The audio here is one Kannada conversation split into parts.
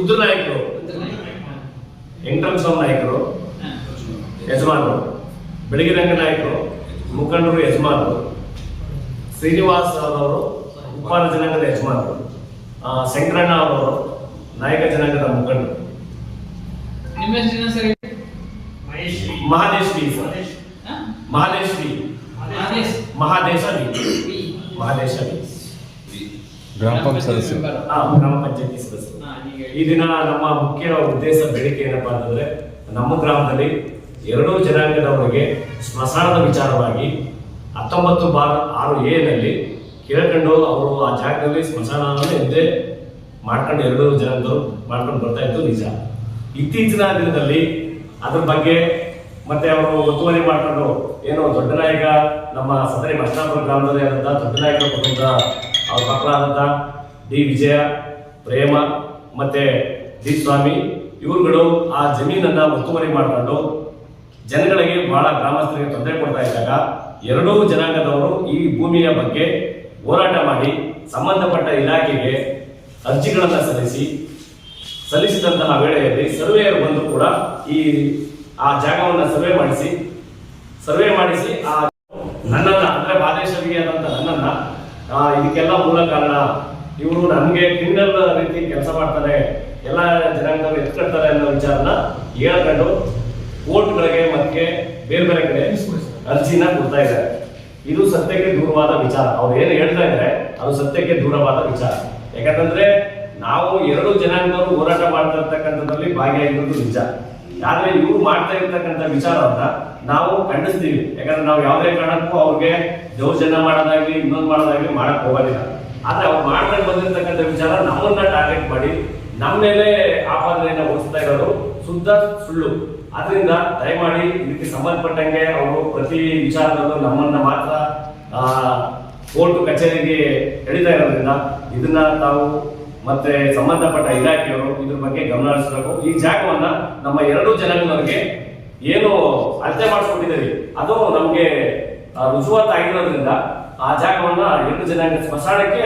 ರುದ್ರ ನಾಯಕರು ವೆಂಕಟರಮಸ್ವಾಮಿ ನಾಯಕರು. ಯಜಮಾನರು. ಬೆಳಗ್ಗೆ ರಂಗ ನಾಯಕರು. ಮುಖಂಡರು ಯಜಮಾನರು. ಶ್ರೀನಿವಾಸ್ ಅವರು ಉಪಾಲ ಜನಾಂಗದ ಯಜಮಾನರು. ಶಂಕರಣ್ಣ ಅವರು ನಾಯಕ ಜನಾಂಗದ ಮುಖಂಡರು. ಮಹಾದೇಶ್ವಿ ಆದೇಶ್ ಮಹಾದೇಶ. ಮಹಾದೇಶ ವಿ. ಗ್ರಾಮ ಪಂಚಾಯತ್ ಗ್ರಾಮ ಪಂಚಾಯತಿ ಸದಸ್ಯರು. ಈ ದಿನ ನಮ್ಮ ಮುಖ್ಯ ಉದ್ದೇಶ ಬೇಡಿಕೆ ಏನಪ್ಪಾ ಅಂತಂದ್ರೆ ನಮ್ಮ ಗ್ರಾಮದಲ್ಲಿ ಎರಡೂ ಜನಾಂಗದವರಿಗೆ ಸ್ಮಶಾನದ ವಿಚಾರವಾಗಿ ಹತ್ತೊಂಬತ್ತು ಬಾರ್ ಆರು ಎ ನಲ್ಲಿ ಕೇಳ್ಕೊಂಡು ಅವರು ಆ ಜಾಗದಲ್ಲಿ ಸ್ಮಶಾನವನ್ನು ಎಂದೇ ಮಾಡ್ಕೊಂಡು ಎರಡು ಜನಾಂಗದವರು ಮಾಡ್ಕೊಂಡು ಬರ್ತಾ ಇದ್ದು ನಿಜ. ಇತ್ತೀಚಿನ ದಿನದಲ್ಲಿ ಅದ್ರ ಬಗ್ಗೆ ಮತ್ತೆ ಅವರು ಒತ್ತುವರಿ ಮಾಡ್ಕೊಂಡು ಏನೋ ದೊಡ್ಡ ನಾಯಕ ನಮ್ಮ ಸದರಿ ಮಸ್ತಾಪುರ ಗ್ರಾಮದಲ್ಲಿ ಆದಂತಹ ದೊಡ್ಡ ನಾಯಕ ಕುಟುಂಬದ ಅವ್ರ ಮಕ್ಕಳಾದಂತ ಡಿ. ವಿಜಯ, ಪ್ರೇಮ ಮತ್ತೆ ಡಿ. ಸ್ವಾಮಿ, ಇವರುಗಳು ಆ ಜಮೀನನ್ನು ಒತ್ತುವರಿ ಮಾಡಿಕೊಂಡು ಜನಗಳಿಗೆ ಬಹಳ ಗ್ರಾಮಸ್ಥರಿಗೆ ತೊಂದರೆ ಕೊಡ್ತಾ ಇದ್ದಾಗ ಎರಡೂ ಜನಾಂಗದವರು ಈ ಭೂಮಿಯ ಬಗ್ಗೆ ಹೋರಾಟ ಮಾಡಿ ಸಂಬಂಧಪಟ್ಟ ಇಲಾಖೆಗೆ ಅರ್ಜಿಗಳನ್ನ ಸಲ್ಲಿಸಿ, ಸಲ್ಲಿಸಿದಂತಹ ವೇಳೆಯಲ್ಲಿ ಸರ್ವೇಯರ್ ಬಂದು ಕೂಡ ಈ, ಆ ಜಾಗವನ್ನು ಸರ್ವೆ ಮಾಡಿಸಿ ಸರ್ವೆ ಮಾಡಿಸಿ ಆ ನನ್ನನ್ನು, ಅಂದ್ರೆ ಮಾದೇಶವಿಗೆ ಆದಂಥ ನನ್ನನ್ನ ಇದಕ್ಕೆಲ್ಲ ಮೂಲ ಕಾರಣ ಇವರು ನಮಗೆ ಕ್ರಿಮಿನಲ್ ರೀತಿ ಕೆಲಸ ಮಾಡ್ತಾರೆ, ಎಲ್ಲ ಜನಾಂಗದವ್ರು ಎತ್ಕೊಳ್ತಾರೆ ಅನ್ನೋ ವಿಚಾರನ ಹೇಳ್ಕೊಂಡು ಕೋರ್ಟ್ಗಳಿಗೆ ಮತ್ತೆ ಬೇರೆ ಬೇರೆ ಕಡೆ ಅರ್ಜಿನ ಕೊಡ್ತಾ ಇದ್ದಾರೆ. ಇದು ಸತ್ಯಕ್ಕೆ ದೂರವಾದ ವಿಚಾರ. ಅವ್ರು ಏನು ಹೇಳ್ತಾ ಇದ್ದಾರೆ, ಅದು ಸತ್ಯಕ್ಕೆ ದೂರವಾದ ವಿಚಾರ. ಯಾಕಂತಂದ್ರೆ ನಾವು ಎರಡು ಜನಾಂಗದವರು ಹೋರಾಟ ಮಾಡ್ತಾ ಇರ್ತಕ್ಕಂಥದ್ರಲ್ಲಿ ಭಾಗಿಯಾಗಿರೋದು ನಿಜ. ಆದ್ರೆ ಇವರು ಮಾಡ್ತಾ ಇರ್ತಕ್ಕಂಥ ವಿಚಾರವನ್ನ ನಾವು ಖಂಡಿಸ್ತೀವಿ. ಯಾಕಂದ್ರೆ ನಾವು ಯಾವುದೇ ಕಾರಣಕ್ಕೂ ಅವ್ರಿಗೆ ದೌರ್ಜನ್ಯ ಮಾಡೋದಾಗ್ಲಿ, ಇನ್ನೊಂದು ಮಾಡೋದಾಗ್ಲಿ ಮಾಡಕ್ ಹೋಗೋದಿಲ್ಲ. ಆದ್ರೆ ಅವ್ರು ಮಾಡ್ಕೊಂಡು ಬಂದಿರ್ತಕ್ಕಂಥ ವಿಚಾರ ನಮ್ಮನ್ನ ಟಾರ್ಗೆಟ್ ಮಾಡಿ ನಮ್ಮ ಮೇಲೆ ಆಪಾದನೆಯನ್ನ ಹೊರಿಸ್ತಾ ಇರೋದು ಶುದ್ಧ ಸುಳ್ಳು. ಆದ್ರಿಂದ ದಯಮಾಡಿ ಇದಕ್ಕೆ ಸಂಬಂಧಪಟ್ಟಂಗೆ ಅವರು ಪ್ರತಿ ವಿಚಾರದಲ್ಲೂ ನಮ್ಮನ್ನ ಮಾತ್ರ ಕೋರ್ಟ್ ಕಚೇರಿಗೆ ಎಳಿತಾ ಇರೋದ್ರಿಂದ ಇದನ್ನ ತಾವು ಮತ್ತೆ ಸಂಬಂಧಪಟ್ಟ ಇಲಾಖೆಯವರು ಇದ್ರ ಬಗ್ಗೆ ಗಮನ ಹರಿಸಬೇಕು. ಈ ಜಾಗವನ್ನ ನಮ್ಮ ಎರಡೂ ಜನಾಂಗದವರಿಗೆ ಏನು ಅಳತೆ ಮಾಡಿಸ್ಕೊಂಡಿದ್ದೀವಿ ಅದು ನಮ್ಗೆ ರುಜುವಾತಾಗಿರೋದ್ರಿಂದ ರುಜುವಾತ್ ಆಗಿರೋದ್ರಿಂದ ಆ ಜಾಗವನ್ನ ಎರಡು ಜನಾಂಗ ಸ್ಮಶಾನಕ್ಕೆ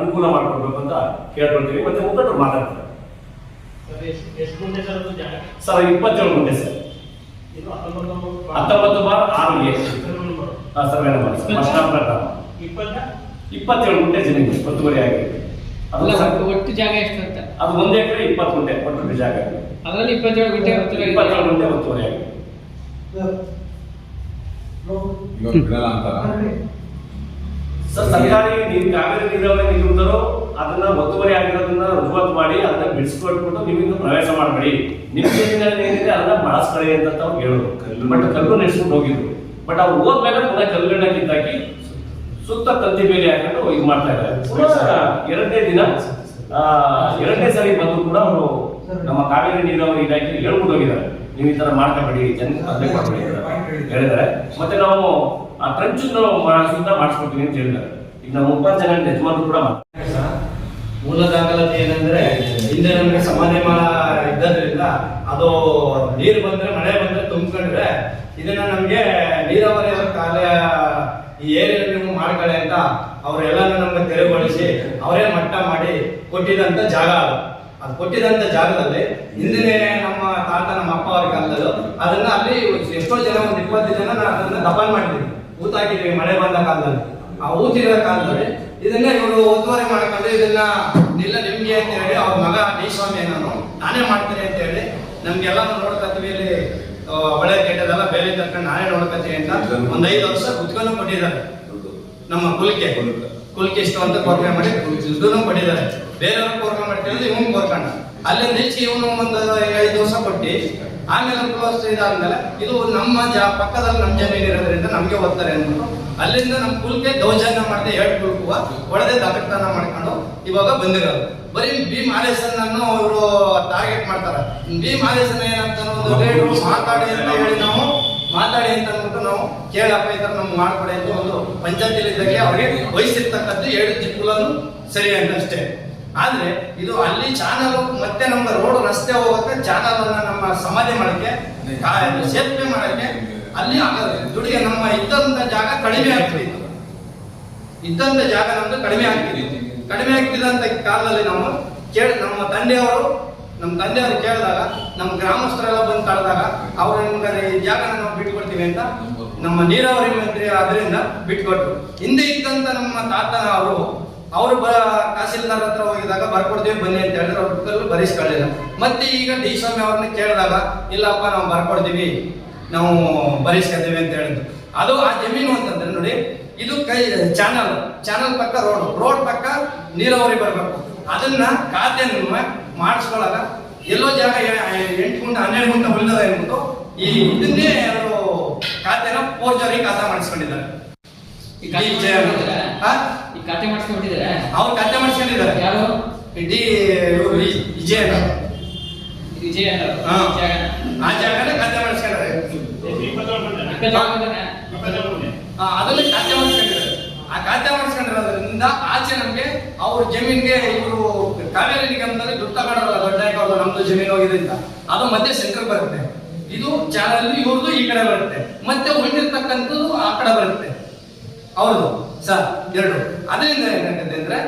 ಅನುಕೂಲ ಮಾಡ್ಕೊಡ್ಬೇಕು ಅಂತ ಕೇಳ್ಕೊಳ್ತೀವಿ. ಮತ್ತೆ ಮುಖಂಡರು ಮಾತಾಡ್ತಾರೆ. ಎಷ್ಟು ಗುಂಟೆ ಸರ್ ಇಪ್ಪತ್ತೇಳು ಗುಂಟೆ ಸರ್. ಹತ್ತೊಂಬತ್ತು ಬಾರ್ ಆರು ಎ. ಸರ್ವೆ ನಂಬರ್ ಇಪ್ಪತ್ತೇಳು ಗುಂಟೆ ಜನ ಒತ್ತುವರಿ ಆಗಿದೆ. ಒಟ್ಟು- ಜಾಗ ಎಷ್ಟು ಅಂತ ಅದು ಒಂದು ಎಕರೆ ಇಪ್ಪತ್ತು ಗುಂಟೆ ಒಟ್ಟು ಜಾಗ. ಅದರಲ್ಲಿ ಇಪ್ಪತ್ತೇಳು ಗಂಟೆ ಇಪ್ಪತ್ತೇಳು ಗುಂಟೆ ಒತ್ತುವರಿ ಆಗಿದೆ. ಸರ್ ಸರ್ಕಾರಿ ನೀರು ಕಾವೇರಿ ನೀರಾವರಿ ನಿಗಮದವರು ಅದನ್ನ ಒತ್ತುವರಿ ಆಗಿರೋದನ್ನ ರುಜುವಾತು ಮಾಡಿ ಅದನ್ನ ಬಿಡಿಸ್ಕೊಟ್ಬಿಟ್ಟು ನೀವಿನ್ನು ಪ್ರವೇಶ ಮಾಡಬೇಡಿ. ನಿಮ್ಮ ಏನಿದೆ ಅದನ್ನ ಬಳಸ್ಕೊಳ್ಳಿ ಅಂತ ಅವ್ರು ಹೇಳಿದ್ರು ಬಟ್ ಕಲ್ಲು ನೆಡ್ಸ್ಕೊಂಡು ಹೋಗಿದ್ರು. ಬಟ್ ಅವ್ರು ಹೋದ್ಮೇಲೆ ಪುನಃ ಕಲ್ಲುಗಳನ್ನ ಕಿತ್ತಾಕಿ ಸುತ್ತ ತಂತಿ ಬೇಲಿ ಹಾಕೊಂಡು ಇದು ಮಾಡ್ತಾ ಇದ್ದಾರೆ. ಎರಡನೇ ದಿನ ಎರಡನೇ ಸರಿ ಬಂದು ಕೂಡ ಅವರು ನಮ್ಮ ಕಾವೇರಿ ನೀರಾವರಿ ಇಲಾಖೆ ಹೇಳ್ಕೊಂಡು ಹೋಗಿದ್ದಾರೆ. ನೀವು ಈ ತರ ಮಾಡ್ಕೊಬೇಡಿ, ಜನಕ್ಕೆ ಮಾಡಬೇಡಿ ಹೇಳಿದ್ದಾರೆ. ಮತ್ತೆ ನಾವು ಆ ಟ್ರಂಚ್ ಸುತ್ತ ಮಾಡಿಸ್ಕೊಡ್ತೀವಿ ಅಂತ ಹೇಳಿದ್ದಾರೆ. ಈಗ ನಮ್ಮ ಜನ ಯಜಮಾನರು ಕೂಡ. ಮೂಲ ದಾಖಲಾತಿ ಏನಂದ್ರೆ, ಹಿಂದೆ ನಮಗೆ ಸಮಾಧಿ ಇದ್ದದ್ರಿಂದ ಅದು ನೀರು ಬಂದ್ರೆ, ಮಳೆ ಬಂದ್ರೆ ತುಂಬಿಕೊಂಡ್ರೆ, ಇದನ್ನ ನಮ್ಗೆ ನೀರಾವರಿ ಅವ್ರ ಕಾಲ ಈ ಏರಿಯಲ್ಲಿ ನೀವು ಮಾಡ್ಕೊಳ್ಳಿ ಅಂತ ನಮ್ಮ ನಮ್ಗೆ ತೆರವುಗೊಳಿಸಿ ಅವರೇ ಮಟ್ಟ ಮಾಡಿ ಕೊಟ್ಟಿದಂತ ಜಾಗ ಅದು. ಅದು ಕೊಟ್ಟಿದಂತ ಜಾಗದಲ್ಲಿ ಹಿಂದಿನೇ ನಮ್ಮ ತಾತ ನಮ್ಮ ಅಪ್ಪ ಅವ್ರ ಕಾಲದಲ್ಲಿ ಅದನ್ನ ಅಲ್ಲಿ ಎಷ್ಟೋ ಜನ ಒಂದು ಇಪ್ಪತ್ತು ಜನ ನಾನು ಅದನ್ನ ದಫನ್ ಮಾಡಿದ್ವಿ. ಊತ ಹಾಕಿದ್ವಿ ಮಳೆ ಬಂದ ಕಾಲದಲ್ಲಿ. ಆ ಊತಿರೋ ಕಾಲದಲ್ಲಿ ಇದನ್ನ ಇವರು ಒತ್ತುವರಿ ಮಾಡ್ಕೊಂಡು ಇದನ್ನ ನಿಲ್ಲ ನಿಮ್ಗೆ ಅಂತ ಹೇಳಿ ಅವ್ರ ಮಗ ಡಿ ಸ್ವಾಮಿ ನಾನು ನಾನೇ ಮಾಡ್ತೀನಿ ಅಂತ ಹೇಳಿ ನಮ್ಗೆಲ್ಲ ನೋಡ್ಕತ್ತೀವಿ ಇಲ್ಲಿ ಒಳ್ಳೆ ಕೆಟ್ಟದೆಲ್ಲ ಬೇರೆ ತರ್ಕೊಂಡು ನಾನೇ ನೋಡ್ಕತ್ತೀನಿ ಅಂತ ಒಂದ್ ಐದು ವರ್ಷ ಕುತ್ಕೊಂಡು ಕೊಟ್ಟಿದ್ದಾರೆ. ನಮ್ಮ ಕುಲಕ್ಕೆ. ಕುಲಕ್ಕೆ ಇಷ್ಟು ಅಂತ ಕೋರ್ಕೆ ಮಾಡಿ ದುಡ್ಡು ಪಡೆದಾರೆ ಬೇರೆಯವ್ರು ಕೋರ್ಕೆ ಮಾಡ್ತೀವಿ ಇವನು ಕೋರ್ಕೊಂಡ ಅಲ್ಲಿ ನಿಲ್ಸಿ ಇವನು ಒಂದು ಐದು ವರ್ಷ ಕೊಟ್ಟು ಆಮೇಲೆ ಕ್ಲೋಸ್ ಇದಾದ್ಮೇಲೆ ಇದು ನಮ್ಮ ಜ, ಪಕ್ಕದಲ್ಲಿ ನಮ್ಮ ಜಮೀನು ಇರೋದ್ರಿಂದ ನಮ್ಗೆ ಓದ್ತಾರೆ ಅಂತ ಅಲ್ಲಿಂದ ನಮ್ಮ ಕುಲಕ್ಕೆ ದೌಜನ್ಯ ಮಾಡದೆ ಎರಡು ಕುಲ್ಕುವ ಒಳದೆ ಮಾಡ್ಕೊಂಡು ಇವಾಗ ಬಂದಿರೋದು. ಬರೀ ಬಿ ಮಾಲೇಸನ್ ಅನ್ನು ಅವರು ಟಾರ್ಗೆಟ್ ಮಾಡ್ತಾರೆ. ಬಿ ಮಾಲೇಶನ್ ಏನಂತ ಮಾತಾಡಿ ಅಂತ ಮಾತಾಡಿ ಅಂತ ಅಂದ್ಬಿಟ್ಟು ನಾವು ಕೇಳಪ್ಪ, ಈ ಥರ ನಮ್ಗೆ ಮಾಡ್ಕೊಡಿ ಅಂತ ಒಂದು ಪಂಚಾಯತಿಲಿ ಇದ್ದಾಗೆ ಅವ್ರಿಗೆ ವಹಿಸಿರ್ತಕ್ಕಂಥ ಎರಡು ದಿಕ್ಕುಗಳನ್ನು ಸರಿ ಅಂತ ಅಷ್ಟೇ ಆದ್ರೆ ಇದು ಅಲ್ಲಿ ಚಾನಲ್ ಮತ್ತೆ ನಮ್ಮ ರೋಡ್ ರಸ್ತೆ ಹೋಗಕ್ಕೆ ಚಾನಲ್ ಅನ್ನ ನಮ್ಮ ಸಮಾಧಿ ಮಾಡಕ್ಕೆ ಸೇತುವೆ ಮಾಡಕ್ಕೆ ಅಲ್ಲಿ ದುಡಿಗೆ ನಮ್ಮ ಇದ್ದಂತ ಜಾಗ ಕಡಿಮೆ ಆಗ್ತಿತ್ತು ಇದ್ದಂತ ಜಾಗ ನಮ್ದು ಕಡಿಮೆ ಆಗ್ತಿದೆ. ಕಡಿಮೆ ಆಗ್ತಿದ್ದಂತ ಕಾಲದಲ್ಲಿ ನಾವು ಕೇಳಿ, ನಮ್ಮ ತಂದೆಯವರು ನಮ್ಮ ತಂದೆಯವರು ಕೇಳಿದಾಗ, ನಮ್ಮ ಗ್ರಾಮಸ್ಥರೆಲ್ಲ ಬಂದು ಕಳೆದಾಗ ಅವ್ರು ನಿಮ್ಗೆ ಈ ಜಾಗನ ನಾವು ಬಿಟ್ಕೊಡ್ತೀವಿ ಅಂತ ನಮ್ಮ ನೀರಾವರಿ ಮಂತ್ರಿ ಅದರಿಂದ ಬಿಟ್ಕೊಟ್ರು. ಹಿಂದೆ ಇದ್ದಂತ ನಮ್ಮ ತಾತ ಅವರು ಅವರು ಬ ತಹಸೀಲ್ದಾರ್ ಹತ್ರ ಹೋಗಿದಾಗ, ಬರ್ಕೊಡ್ತೀವಿ ಬನ್ನಿ ಅಂತ ಹೇಳಿದ್ರೆ, ಅವ್ರ ಬರೆಸ್ಕೊಳ್ಳಿಲ್ಲ ಮತ್ತೆ ಈಗ ಡಿ ಸ್ವಾಮಿ ಅವ್ರನ್ನ ಕೇಳಿದಾಗ, ಇಲ್ಲಪ್ಪ ನಾವು ಬರ್ಕೊಡ್ತೀವಿ, ನಾವು ಬರೆಸ್ಕೊತೀವಿ ಅಂತ ಹೇಳಿದ್ರು. ಅದು ಆ ಜಮೀನು ಅಂತಂದ್ರೆ ನೋಡಿ, ಇದು ಕೈ, ಚಾನಲ್ ಚಾನಲ್ ಪಕ್ಕ ರೋಡ್ ರೋಡ್ ಪಕ್ಕ ನೀರಾವರಿ ಬರಬೇಕು. ಅದನ್ನ ಖಾತೆಯನ್ನು ಮಾಡಿಸ್ಕೊಳ್ಳಾಗ ಎಲ್ಲೋ ಜಾಗ ಎಂಟು ಗುಂಟೆ ಹನ್ನೆರಡು ಗುಂಟ ಉಳಿದದ ಅಂದ್ಬಿಟ್ಟು ಈ ಇದನ್ನೇ ಅವರು ಖಾತೆನ ಪೋರ್ಜರಿ ಖಾತೆ ಮಾಡಿಸ್ಕೊಂಡಿದ್ದಾರೆ. ಈ ಖಾತೆ ಮಾಡಿಸ್ಕೊಂಡಿದ್ದೀರಾ? ಈ ಖಾತೆ ಮಾಡಿಸ್ಕೊಂಡಿದ್ದಾರೆ? ಅವ್ರು ಖಾತೆ ಮಾಡಿಸ್ಕೊಂಡಿದ್ದಾರೆ. ಯಾರು? ಇಡೀ ವಿಜಯ ವಿಜಯ. ಆ ಜಾಗನೇ ಖಾತೆ ಮಾಡಿಸ್ಕೊಂಡಿದ್ದಾರೆ. ಅದನ್ನ ಖಾತೆ ಮಾಡಿಸ್ಕೊಂಡಿದ್ದಾರೆ. ಆ ಖಾತೆ ಮಾಡಿಸ್ಕೊಂಡಿರೋದ್ರಿಂದ ಆಚೆ ನಮಗೆ ಅವ್ರ ಜಮೀನ್ಗೆ ಇವರು ಕಾವೇರಿ ನಿಗಮದಲ್ಲಿ ದುಡ್ಡು ತಗೊಂಡ್ರಲ್ಲ ದೊಡ್ಡ ಅವ್ರದ್ದು ನಮ್ದು ಜಮೀನು ಹೋಗಿದೆ ಅಂತ ಅದು ಮತ್ತೆ ಸೆಂಟ್ರಲ್ ಬರುತ್ತೆ. ಇದು ಚಾನಲ್ ಇವ್ರದ್ದು ಈ ಕಡೆ ಬರುತ್ತೆ. ಮತ್ತೆ ಉಳಿದಿರ್ತಕ್ಕಂಥದ್ದು ಆ ಕಡೆ ಬರುತ್ತೆ. ಹೌದು, ಸರ್, ಎರಡು. ಅದರಿಂದ ಏನಾಗುತ್ತೆ ಅಂದ್ರೆ,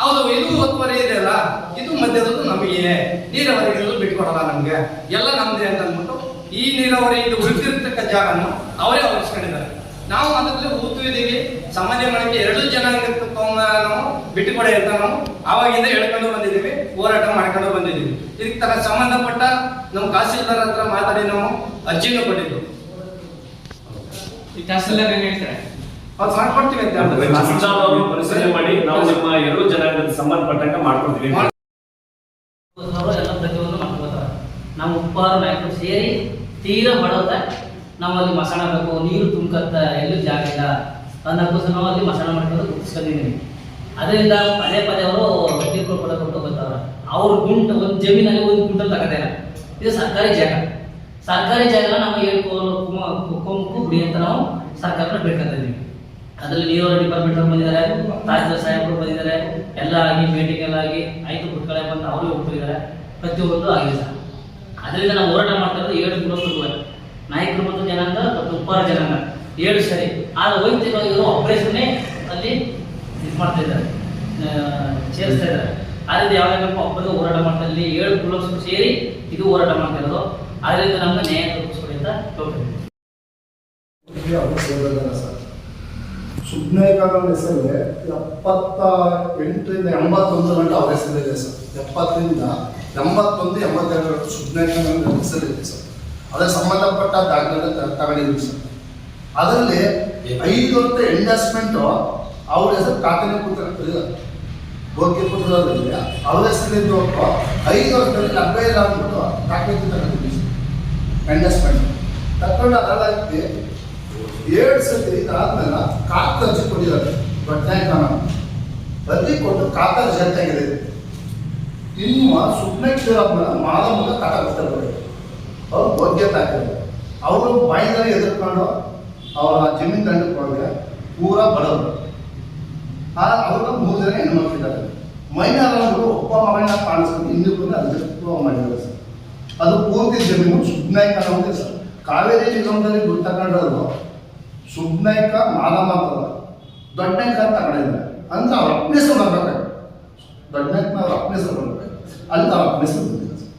ಹೌದು, ಇದು ಒತ್ತುವರಿ ಇದೆ ಅಲ್ಲ, ಇದು ಮಧ್ಯದದ್ದು ನಮಗೆ. ನೀರಾವರಿಗಳು ಬಿಟ್ಕೊಡಲ್ಲ ನಮ್ಗೆ. ಎಲ್ಲ ನಮ್ದೆ ಅಂತ ಅಂದ್ಬಿಟ್ಟು, ಈ ನೀರಾವರಿ ಇದು ಉಳಿದಿರ್ತಕ್ಕ ಜಾಗನ ಅವರೇ ಅವರಿಸ್ಕೊಂಡಿದ್ದಾರೆ. ನಾವು ಅದರಲ್ಲಿ ಕೂತಿದ್ದೀವಿ ಸಮಾಜ ಮಾಡಕ್ಕೆ ಎರಡು ನಾವು ಬಿಟ್ಟುಕೊಡಿ ಅಂತ ನಾವು. ಆವಾಗಿಂದ ಹೇಳ್ಕೊಂಡು ಬಂದಿದ್ದೀವಿ ಹೋರಾಟ ಮಾಡ್ಕೊಂಡು ಬಂದಿದ್ದೀವಿ. ಇದಕ್ಕೆ ತರ ಸಂಬಂಧಪಟ್ಟ ನಮ್ಮ ತಹಸೀಲ್ದಾರ್ ಹತ್ರ ಮಾತಾಡಿ ನಾವು ಅರ್ಜಿನೂ ಕೊಟ್ಟಿದ್ದು. ಈ ತಹಸೀಲ್ದಾರ್ ಏನ್ ಹೇಳ್ತಾರೆ? ಅವ್ರು ಮಾಡ್ಕೊಡ್ತೀವಿ ಅಂತ ಅಂದ್ರೆ ಹೇಳಿದ್ರು. ಪರಿಶೀಲನೆ ಮಾಡಿ ನಾವು ನಮ್ಮ ಎರಡು ಜನಾಂಗದ ಸಂಬಂಧಪಟ್ಟಂಗೆ ಮಾಡ್ಕೊಡ್ತೀವಿ ಮಾಡ್- ಅವರು ಎಲ್ಲ ಪ್ರತಿಯೊಂದು ಮಾಡ್ಕೋತಾರೆ ನಮ್ಮ ಉಪ್ಪಾರು ನಾಯಕರು ಸೇರಿ ತೀರಾ ಬಡವರ ನಾವು ಅಲ್ಲಿ ಮಸಾಣ ಬೇಕು ನೀರು ತುಂಬಕತ್ತ ಎಲ್ಲೂ ಜಾಗ ಇಲ್ಲ. ಅನ್ನೋಕ್ಕೋಸ್ಕರ ನಾವು ಅಲ್ಲಿ ಮಸಾಣ ಮಾಡ್ಕೊಂಡು ಗುರ್ತಿಸ್ಕೊಂಡಿದ್ದೀವಿ ಅದರಿಂದ ಪದೇ ಪದೇ ಅವರು ತೀರ್ಪು ಕೂಡ ಕೊಟ್ಟು ಬರ್ತಾವ್ರೆ ಅವ್ರು ಗುಂಟು ಒಂದು ಜಮೀನಲ್ಲಿ ಒಂದು ಗುಂಟಲ್ಲಿ ತಗೋತಾರೆ ಇದು ಸರ್ಕಾರಿ ಜಾಗ. ಸರ್ಕಾರಿ ಜಾಗ ನಾವು ಹೇಳ್ಕೊಂಡು ಕುಂಕು ಬಿಡಿ ಅಂತ ನಾವು ಸರ್ಕಾರನ ಬೇಡ್ಕೊತೀವಿ ಅದರಲ್ಲಿ ನೀರಾವರಿ ಡಿಪಾರ್ಟ್ಮೆಂಟ್ ಅವ್ರು ಬಂದಿದ್ದಾರೆ ತಹಸೀಲ್ದಾರ್ ಸಾಹೇಬರು ಬಂದಿದ್ದಾರೆ, ಎಲ್ಲ ಆಗಿ ಮೀಟಿಂಗ್ ಎಲ್ಲ ಆಗಿ ಐದು ಬಿಟ್ಕಳೆ ಬಂದು ಅವರು ಒಪ್ಪಿದ್ದಾರೆ ಪ್ರತಿಯೊಂದು ಆಗಿದೆ ಸರ್. ಅದರಿಂದ ನಾವು ಹೋರಾಟ ಮಾಡ್ತಾ ಏಳು ಕಿಲೋಮೀಟರ್ ನಾಯಕರು ಮತ್ತು ಜನಾಂಗ ಮತ್ತು ಉಪ್ಪಾರ ಜನಾಂಗ. ಏಳು ಸರಿ. ಆದ್ರೆ ವೈಯಕ್ತಿಕವಾಗಿ ಆಪರೇಷನ್ ಅಲ್ಲಿ ಮಾಡ್ತಾ ಇದ್ದಾರೆ ಸೇರಿಸ್ತಾ ಇದ್ದಾರೆ. ಆದ್ರಿಂದ ಯಾವಾಗಪ್ಪ ಒಬ್ಬರಿಗೆ ಹೋರಾಟ ಮಾಡ್ತಾ ಇಲ್ಲಿ ಏಳು ಕಿಲೋಮೀಟರ್ ಸೇರಿ ಇದು ಹೋರಾಟ ಮಾಡ್ತಾ ಇರೋದು ಅದರಿಂದ ನಮ್ಗೆ ನ್ಯಾಯ ತಲುಪಿಸ್ಕೊಡಿ ಅಂತ ಕೇಳ್ತೀವಿ ಹೆಸರಿಗೆ ಎಪ್ಪತ್ತ ಎಂಟರಿಂದ ಎಂಬತ್ತೊಂದು ಗಂಟೆ ಅವ್ರ ಹೆಸರಿದೆ ಸರ್. ಎಪ್ಪತ್ತರಿಂದ ಎಂಬತ್ತೊಂದು, ಎಂಬತ್ತೆರಡು ಗಂಟೆ ಸುಬ್ನಾಯ್ಕರ ಹೆಸರಿದೆ ಸರ್. ಅದಕ್ಕೆ ಸಂಬಂಧಪಟ್ಟ ದಾಖಲೆ ತಗೊಂಡಿದ್ದೀವಿ ಸರ್. ಅದರಲ್ಲಿ ಐದು ಅಂತ ಎಂಡಸ್ಮೆಂಟು ಅವ್ರ ಹೆಸರು ಕಾತನ ಪುತ್ರ ಭೋಗ್ಯ ಪುತ್ರ ಅವ್ರ ಹೆಸರಿದ್ದು ಐದು ವರ್ಷದಲ್ಲಿ ಲಭ್ಯ ಇಲ್ಲ ಅಂದ್ಬಿಟ್ಟು ದಾಖಲೆ ತಗೊಂಡಿದ್ವಿ ಕಂಡಸ್ಮೆಂಟ್ ಏಳು ಸತಿ ಇದಾದ್ಮೇಲೆ ಕಾತ ಅರ್ಜಿ ಕೊಟ್ಟಿದ್ದಾರೆ. ಬಟ್ನಾಯಕನ ಅರ್ಜಿ ಕೊಟ್ಟು ಕಾಕ ಜೊತೆಗಿದೆ ಇನ್ನು ಸುಮ್ಮನೆ ಕೇಳಾದ್ಮೇಲೆ ಮಾದ ಕಾಟ ಕೊಡ್ತಾರೆ ಅವ್ರು ಹಾಕಿದ್ರು. ಅವರು ಬಾಯಿಂದ ಎದುರ್ಕೊಂಡು ಅವರ ಜಮೀನ್ ತಂಡಕ್ಕೆ ಹೋಗಿ ಪೂರ ಬಡವರು. ಆ ಮೂರು ಜನ ಹೆಣ್ಮಕ್ಳಿದ್ದಾರೆ ಮೈನಾರ್ ಅವರು ಒಬ್ಬ ಮಗನ ಕಾಣಿಸ್ಕೊಂಡು ಇನ್ನಿಬ್ಬರನ್ನ ಅರ್ಜಿ ಮಾಡಿದ್ದಾರೆ ಸರ್. ಅದು ಪೂರ್ತಿ ಜಮೀನು ಸುಬ್ನಾಯ್ಕ ಅನ್ನೋದೇ ಸರ್. ಕಾವೇರಿ ನಿಗಮದಲ್ಲಿ ದುಡ್ಡು ತಗೊಂಡವರು ಸುಬ್ನಾಯ್ಕ ಮಾಲಮ್ಮ ಅಂತ ದೊಡ್ಡನಾಯ್ಕ ಅಂತ ತಗೊಂಡಿದ್ದಾರೆ. ಅಂದ್ರೆ ಅವ್ರ ಅಪ್ನೇಸು ಬರ್ಬೇಕು ದೊಡ್ಡನಾಯ್ಕನ ಅವ್ರ ಬರ್ಬೇಕು ಅಲ್ಲಿ ಅವ್ರ ಸರ್.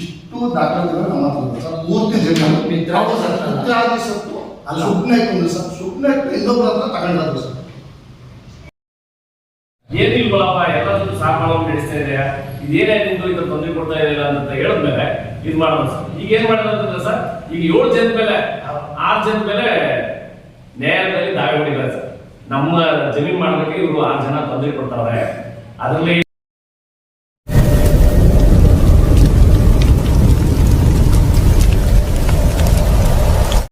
ಇಷ್ಟು ದಾಖಲಾತಿಗಳು ನಮ್ಮ ಹತ್ರ ಸರ್. ಪೂರ್ತಿ ಜಮೀನು. ಸರ್. ಸತ್ತು ಅಲ್ಲ. ಸುಬ್ನಾಯ್ಕ ಸರ್. ಸುಬ್ನಾಯ್ಕ ಇನ್ನೊಬ್ಬರ ಹತ್ರ ತಗೊಂಡದ್ದು ಸರ್. ಏನಿಲ್ವಲ್ಲಪ್ಪ ಎಲ್ಲದಕ್ಕೂ ಸಾಕಾಳ ನಡೆಸ್ತಾ ಇದೆ. ಇದೇನೇ ನಿಂತು ಇದನ್ನ ತೊಂದರೆ ಕೊಡ್ತಾ ಇರಲಿಲ್ಲ ಅಂತ ಹೇಳಿದ್ಮೇಲೆ ಇದು ಮಾಡೋಣ ಸರ್. ಈಗ ಏನ್ ಮಾಡೋದು ಅಂತಂದ್ರೆ ಸರ್, ಈಗ ಏಳು ಜನ ಮೇಲೆ, ಆರ್ ಜನ ಮೇಲೆ ನ್ಯಾಯಾಲಯದಲ್ಲಿ ದಾವೆ ಹೊಡಿದ್ದಾರೆ ಸರ್. ನಮ್ಮ ಜಮೀನ್ ಮಾಡೋದಕ್ಕೆ ಇವರು ಆರ್ ಜನ ತೊಂದರೆ ಕೊಡ್ತಾರೆ. ಅದರಲ್ಲಿ